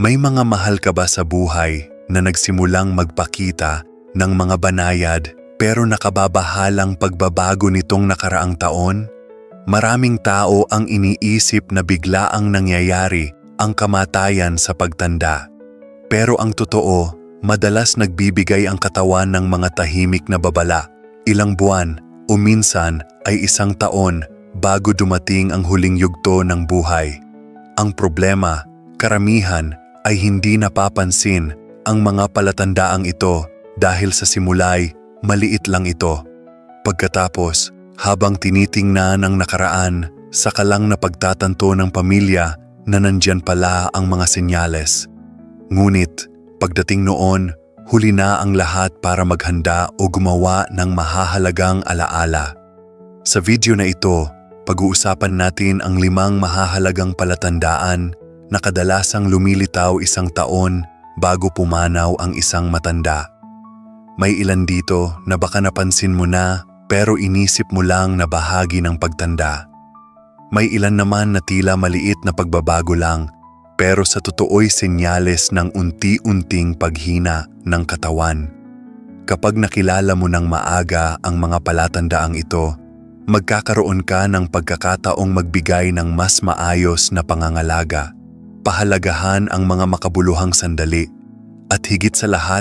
May mga mahal ka ba sa buhay na nagsimulang magpakita ng mga banayad pero nakababahalang pagbabago nitong nakaraang taon? Maraming tao ang iniisip na bigla ang nangyayari ang kamatayan sa pagtanda. Pero ang totoo, madalas nagbibigay ang katawan ng mga tahimik na babala. Ilang buwan o minsan ay isang taon bago dumating ang huling yugto ng buhay. Ang problema, karamihan ay hindi napapansin ang mga palatandaang ito dahil sa simulay maliit lang ito. Pagkatapos, habang tinitingnan ang nakaraan, saka lang na pagtatanto ng pamilya na nandyan pala ang mga senyales. Ngunit, pagdating noon, huli na ang lahat para maghanda o gumawa ng mahahalagang alaala. Sa video na ito, pag-uusapan natin ang limang mahahalagang palatandaan na kadalasang lumilitaw isang taon bago pumanaw ang isang matanda. May ilan dito na baka napansin mo na pero inisip mo lang na bahagi ng pagtanda. May ilan naman na tila maliit na pagbabago lang pero sa totoo'y senyales ng unti-unting paghina ng katawan. Kapag nakilala mo ng maaga ang mga palatandaang ito, magkakaroon ka ng pagkakataong magbigay ng mas maayos na pangangalaga. Pahalagahan ang mga makabuluhang sandali at higit sa lahat,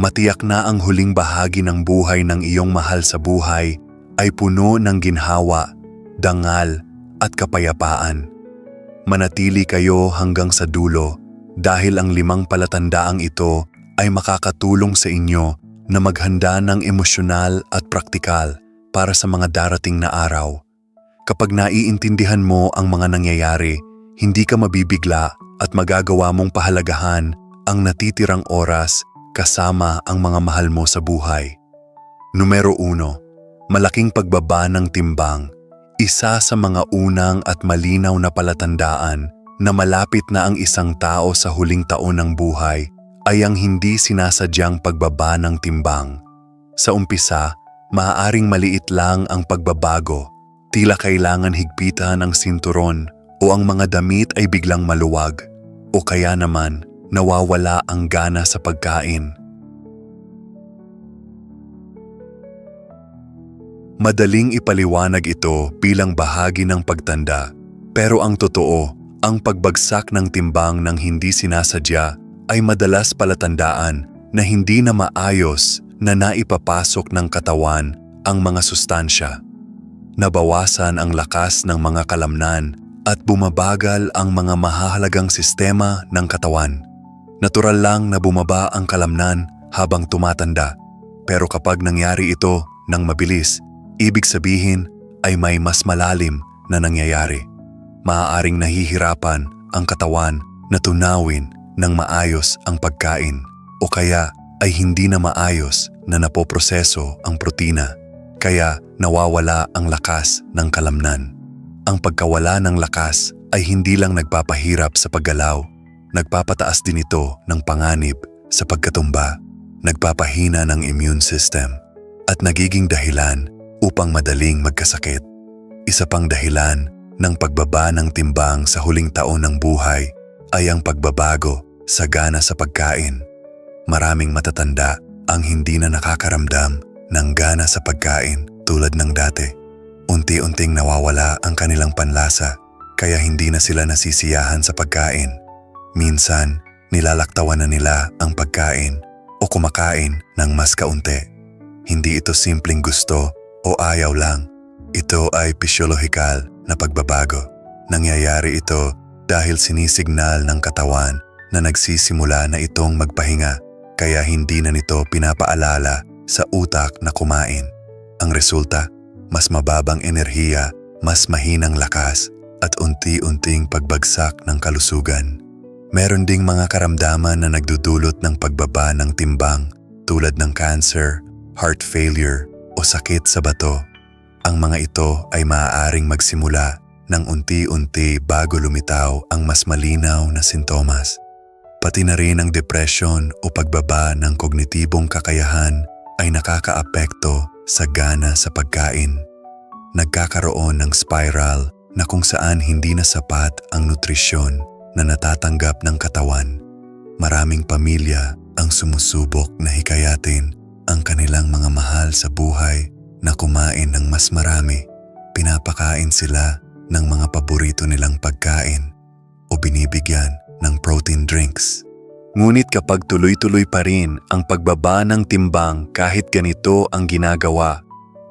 matiyak na ang huling bahagi ng buhay ng iyong mahal sa buhay ay puno ng ginhawa, dangal at kapayapaan. Manatili kayo hanggang sa dulo dahil ang limang palatandaang ito ay makakatulong sa inyo na maghanda ng emosyonal at praktikal para sa mga darating na araw. Kapag naiintindihan mo ang mga nangyayari, hindi ka mabibigla at magagawa mong pahalagahan ang natitirang oras kasama ang mga mahal mo sa buhay. Numero uno, malaking pagbaba ng timbang. Isa sa mga unang at malinaw na palatandaan na malapit na ang isang tao sa huling taon ng buhay ay ang hindi sinasadyang pagbaba ng timbang. Sa umpisa, maaaring maliit lang ang pagbabago. Tila kailangan higpitan ang sinturon o ang mga damit ay biglang maluwag o kaya naman nawawala ang gana sa pagkain. Madaling ipaliwanag ito bilang bahagi ng pagtanda, pero ang totoo, ang pagbagsak ng timbang ng hindi sinasadya ay madalas palatandaan na hindi na maayos na naipapasok ng katawan ang mga sustansya. Nabawasan ang lakas ng mga kalamnan at bumabagal ang mga mahahalagang sistema ng katawan. Natural lang na bumaba ang kalamnan habang tumatanda. Pero kapag nangyari ito ng mabilis, ibig sabihin ay may mas malalim na nangyayari. Maaaring nahihirapan ang katawan na tunawin ng maayos ang pagkain o kaya ay hindi na maayos na napoproseso ang protina kaya nawawala ang lakas ng kalamnan. Ang pagkawala ng lakas ay hindi lang nagpapahirap sa paggalaw nagpapataas din ito ng panganib sa pagkatumba, nagpapahina ng immune system, at nagiging dahilan upang madaling magkasakit. Isa pang dahilan ng pagbaba ng timbang sa huling taon ng buhay ay ang pagbabago sa gana sa pagkain. Maraming matatanda ang hindi na nakakaramdam ng gana sa pagkain tulad ng dati. Unti-unting nawawala ang kanilang panlasa kaya hindi na sila nasisiyahan sa pagkain. Minsan, nilalaktawan na nila ang pagkain o kumakain ng mas kaunti. Hindi ito simpleng gusto o ayaw lang. Ito ay pisyolohikal na pagbabago. Nangyayari ito dahil sinisignal ng katawan na nagsisimula na itong magpahinga kaya hindi na nito pinapaalala sa utak na kumain. Ang resulta, mas mababang enerhiya, mas mahinang lakas at unti-unting pagbagsak ng kalusugan. Meron ding mga karamdaman na nagdudulot ng pagbaba ng timbang tulad ng cancer, heart failure o sakit sa bato. Ang mga ito ay maaaring magsimula ng unti-unti bago lumitaw ang mas malinaw na sintomas. Pati na rin ang depression o pagbaba ng kognitibong kakayahan ay nakakaapekto sa gana sa pagkain. Nagkakaroon ng spiral na kung saan hindi na sapat ang nutrisyon na natatanggap ng katawan Maraming pamilya ang sumusubok na hikayatin ang kanilang mga mahal sa buhay na kumain ng mas marami. Pinapakain sila ng mga paborito nilang pagkain o binibigyan ng protein drinks. Ngunit kapag tuloy-tuloy pa rin ang pagbaba ng timbang kahit ganito ang ginagawa,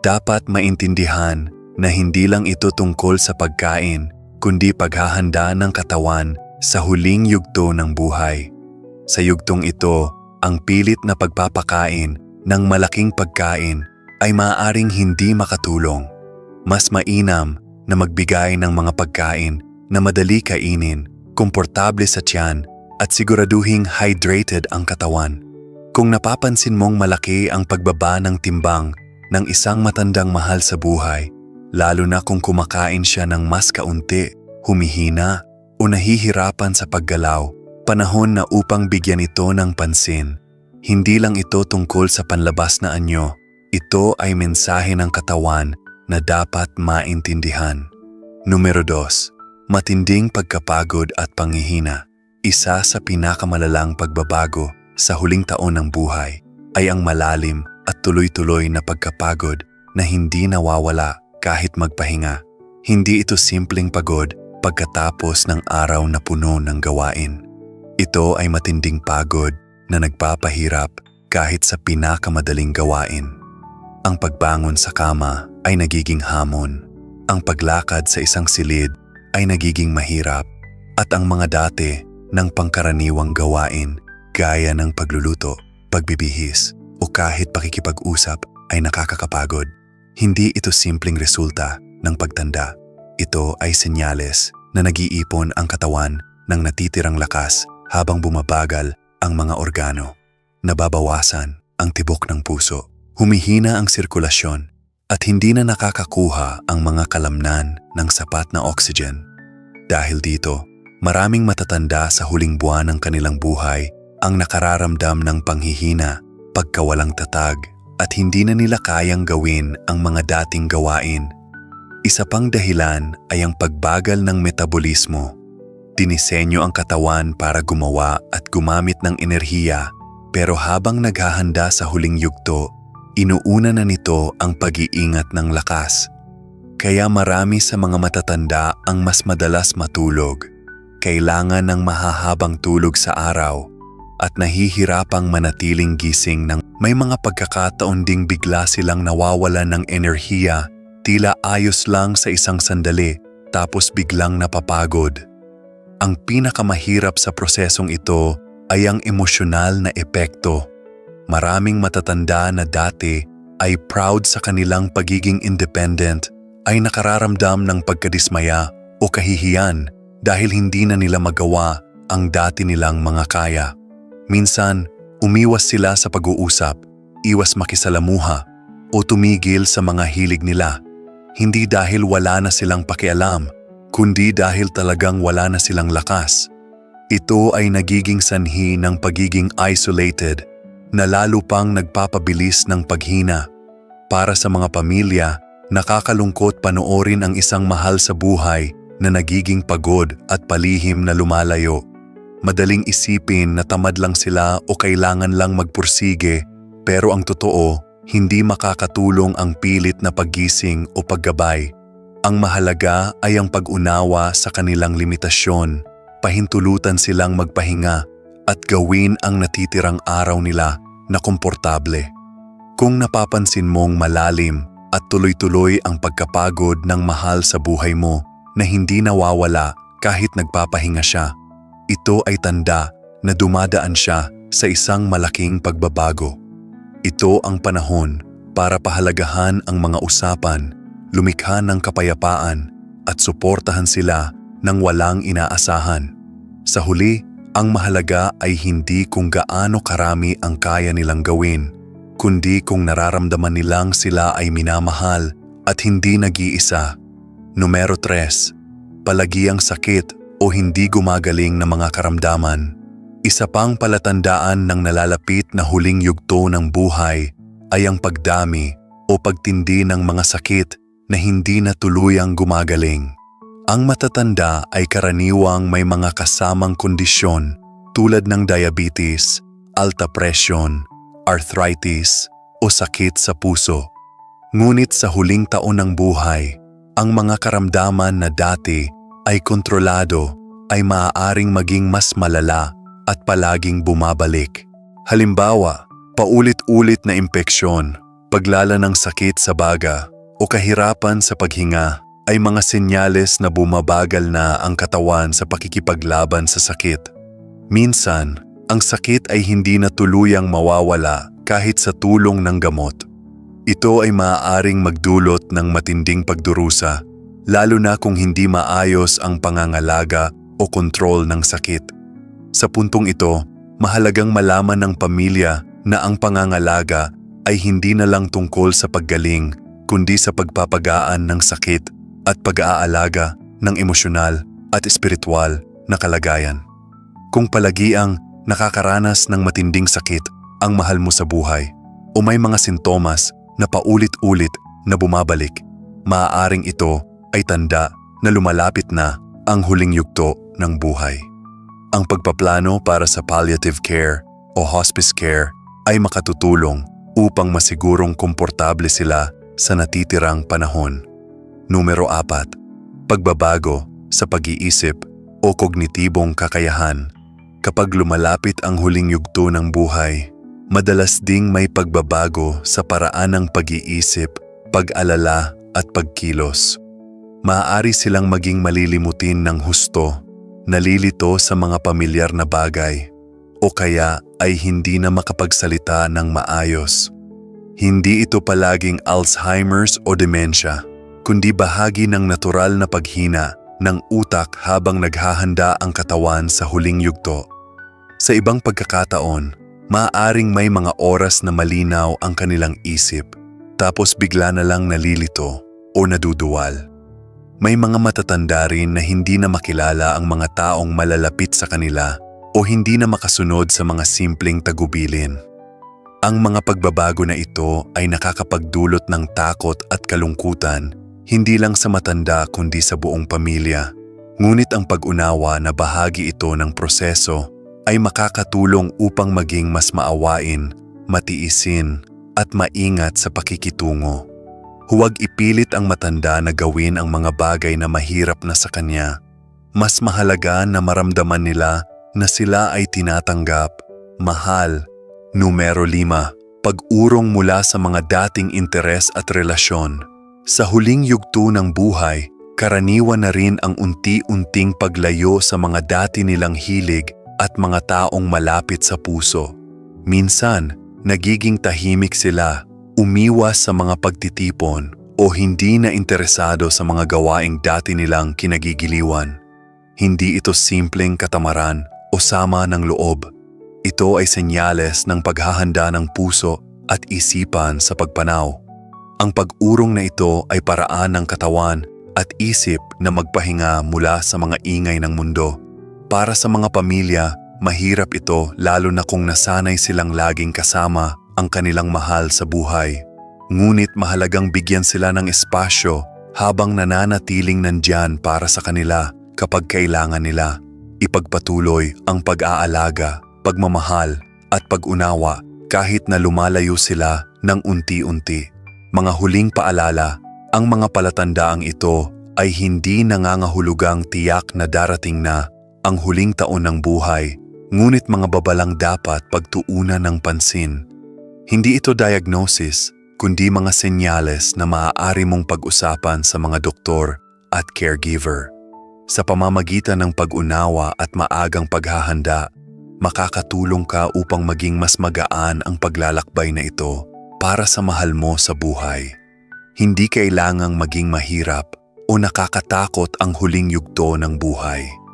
dapat maintindihan na hindi lang ito tungkol sa pagkain, kundi paghahanda ng katawan sa huling yugto ng buhay. Sa yugtong ito, ang pilit na pagpapakain ng malaking pagkain ay maaaring hindi makatulong. Mas mainam na magbigay ng mga pagkain na madali kainin, komportable sa tiyan at siguraduhing hydrated ang katawan. Kung napapansin mong malaki ang pagbaba ng timbang ng isang matandang mahal sa buhay, lalo na kung kumakain siya ng mas kaunti, humihina o nahihirapan sa paggalaw, panahon na upang bigyan ito ng pansin. Hindi lang ito tungkol sa panlabas na anyo, ito ay mensahe ng katawan na dapat maintindihan. Numero 2. Matinding pagkapagod at panghihina. Isa sa pinakamalalang pagbabago sa huling taon ng buhay ay ang malalim at tuloy-tuloy na pagkapagod na hindi nawawala kahit magpahinga. Hindi ito simpleng pagod pagkatapos ng araw na puno ng gawain. Ito ay matinding pagod na nagpapahirap kahit sa pinakamadaling gawain. Ang pagbangon sa kama ay nagiging hamon. Ang paglakad sa isang silid ay nagiging mahirap. At ang mga dati ng pangkaraniwang gawain gaya ng pagluluto, pagbibihis o kahit pakikipag-usap ay nakakakapagod. Hindi ito simpleng resulta ng pagtanda. Ito ay senyales na nag-iipon ang katawan ng natitirang lakas habang bumabagal ang mga organo. Nababawasan ang tibok ng puso, humihina ang sirkulasyon at hindi na nakakakuha ang mga kalamnan ng sapat na oxygen. Dahil dito, maraming matatanda sa huling buwan ng kanilang buhay ang nakararamdam ng panghihina, pagkawalang tatag at hindi na nila kayang gawin ang mga dating gawain. Isa pang dahilan ay ang pagbagal ng metabolismo. Dinisenyo ang katawan para gumawa at gumamit ng enerhiya pero habang naghahanda sa huling yugto, inuuna na nito ang pag-iingat ng lakas. Kaya marami sa mga matatanda ang mas madalas matulog, kailangan ng mahahabang tulog sa araw, at nahihirapang manatiling gising ng may mga pagkakataon ding bigla silang nawawalan ng enerhiya, tila ayos lang sa isang sandali tapos biglang napapagod. Ang pinakamahirap sa prosesong ito ay ang emosyonal na epekto. Maraming matatanda na dati ay proud sa kanilang pagiging independent ay nakararamdam ng pagkadismaya o kahihiyan dahil hindi na nila magawa ang dati nilang mga kaya. Minsan, umiwas sila sa pag-uusap, iwas makisalamuha o tumigil sa mga hilig nila. Hindi dahil wala na silang pakialam, kundi dahil talagang wala na silang lakas. Ito ay nagiging sanhi ng pagiging isolated na lalo pang nagpapabilis ng paghina. Para sa mga pamilya, nakakalungkot panoorin ang isang mahal sa buhay na nagiging pagod at palihim na lumalayo. Madaling isipin na tamad lang sila o kailangan lang magpursige pero ang totoo, hindi makakatulong ang pilit na paggising o paggabay. Ang mahalaga ay ang pag-unawa sa kanilang limitasyon pahintulutan silang magpahinga at gawin ang natitirang araw nila na komportable. Kung napapansin mong malalim at tuloy-tuloy ang pagkapagod ng mahal sa buhay mo na hindi nawawala kahit nagpapahinga siya, ito ay tanda na dumadaan siya sa isang malaking pagbabago. Ito ang panahon para pahalagahan ang mga usapan, lumikha ng kapayapaan at suportahan sila ng walang inaasahan. Sa huli, ang mahalaga ay hindi kung gaano karami ang kaya nilang gawin, kundi kung nararamdaman nilang sila ay minamahal at hindi nag-iisa. Numero 3. Palagiang sakit o hindi gumagaling na mga karamdaman. Isa pang palatandaan ng nalalapit na huling yugto ng buhay ay ang pagdami o pagtindi ng mga sakit na hindi na tuluyang gumagaling. Ang matatanda ay karaniwang may mga kasamang kondisyon tulad ng diabetes, alta presyon, arthritis, o sakit sa puso. Ngunit sa huling taon ng buhay, ang mga karamdaman na dati ay kontrolado ay maaaring maging mas malala at palaging bumabalik. Halimbawa, paulit-ulit na impeksyon, paglala ng sakit sa baga, o kahirapan sa paghinga ay mga senyales na bumabagal na ang katawan sa pakikipaglaban sa sakit. Minsan, ang sakit ay hindi na tuluyang mawawala kahit sa tulong ng gamot. Ito ay maaaring magdulot ng matinding pagdurusa, lalo na kung hindi maayos ang pangangalaga o kontrol ng sakit. Sa puntong ito, mahalagang malaman ng pamilya na ang pangangalaga ay hindi na lang tungkol sa paggaling, kundi sa pagpapagaan ng sakit at pag-aalaga ng emosyonal at espiritual na kalagayan. Kung palagiang nakakaranas ng matinding sakit ang mahal mo sa buhay o may mga sintomas na paulit-ulit na bumabalik, maaaring ito ay tanda na lumalapit na ang huling yugto ng buhay. Ang pagpaplano para sa palliative care o hospice care ay makatutulong upang masigurong komportable sila sa natitirang panahon. Numero 4. Pagbabago sa pag-iisip o kognitibong kakayahan. Kapag lumalapit ang huling yugto ng buhay, madalas ding may pagbabago sa paraan ng pag-iisip, pag-alala at pagkilos. Maaari silang maging malilimutin ng husto, nalilito sa mga pamilyar na bagay, o kaya ay hindi na makapagsalita ng maayos. Hindi ito palaging Alzheimer's o dementia, kundi bahagi ng natural na paghina ng utak habang naghahanda ang katawan sa huling yugto. Sa ibang pagkakataon, maaaring may mga oras na malinaw ang kanilang isip, tapos bigla na lang nalilito o naduduwal. May mga matatanda rin na hindi na makilala ang mga taong malalapit sa kanila o hindi na makasunod sa mga simpleng tagubilin. Ang mga pagbabago na ito ay nakakapagdulot ng takot at kalungkutan hindi lang sa matanda kundi sa buong pamilya. Ngunit ang pag-unawa na bahagi ito ng proseso ay makakatulong upang maging mas maawain, matiisin at maingat sa pakikitungo. Huwag ipilit ang matanda na gawin ang mga bagay na mahirap na sa kanya. Mas mahalaga na maramdaman nila na sila ay tinatanggap, mahal. Numero 5. Pag-urong mula sa mga dating interes at relasyon. Sa huling yugto ng buhay, karaniwan na rin ang unti-unting paglayo sa mga dati nilang hilig at mga taong malapit sa puso. Minsan, nagiging tahimik sila umiwas sa mga pagtitipon o hindi na interesado sa mga gawaing dati nilang kinagigiliwan. Hindi ito simpleng katamaran o sama ng loob. Ito ay senyales ng paghahanda ng puso at isipan sa pagpanaw. Ang pag-urong na ito ay paraan ng katawan at isip na magpahinga mula sa mga ingay ng mundo. Para sa mga pamilya, mahirap ito lalo na kung nasanay silang laging kasama ang kanilang mahal sa buhay. Ngunit mahalagang bigyan sila ng espasyo habang nananatiling nandyan para sa kanila kapag kailangan nila. Ipagpatuloy ang pag-aalaga, pagmamahal at pag-unawa kahit na lumalayo sila ng unti-unti. Mga huling paalala, ang mga palatandaang ito ay hindi nangangahulugang tiyak na darating na ang huling taon ng buhay, ngunit mga babalang dapat pagtuunan ng pansin hindi ito diagnosis, kundi mga senyales na maaari mong pag-usapan sa mga doktor at caregiver. Sa pamamagitan ng pag-unawa at maagang paghahanda, makakatulong ka upang maging mas magaan ang paglalakbay na ito para sa mahal mo sa buhay. Hindi kailangang maging mahirap o nakakatakot ang huling yugto ng buhay.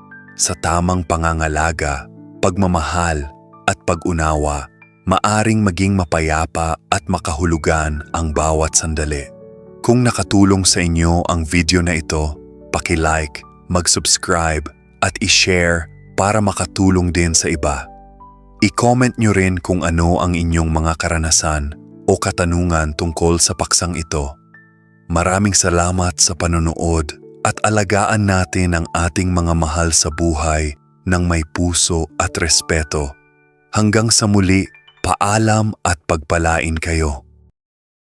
Sa tamang pangangalaga, pagmamahal at pag-unawa, maaring maging mapayapa at makahulugan ang bawat sandali. Kung nakatulong sa inyo ang video na ito, paki-like, mag-subscribe at i-share para makatulong din sa iba. I-comment nyo rin kung ano ang inyong mga karanasan o katanungan tungkol sa paksang ito. Maraming salamat sa panonood at alagaan natin ang ating mga mahal sa buhay ng may puso at respeto. Hanggang sa muli, paalam at pagpalain kayo.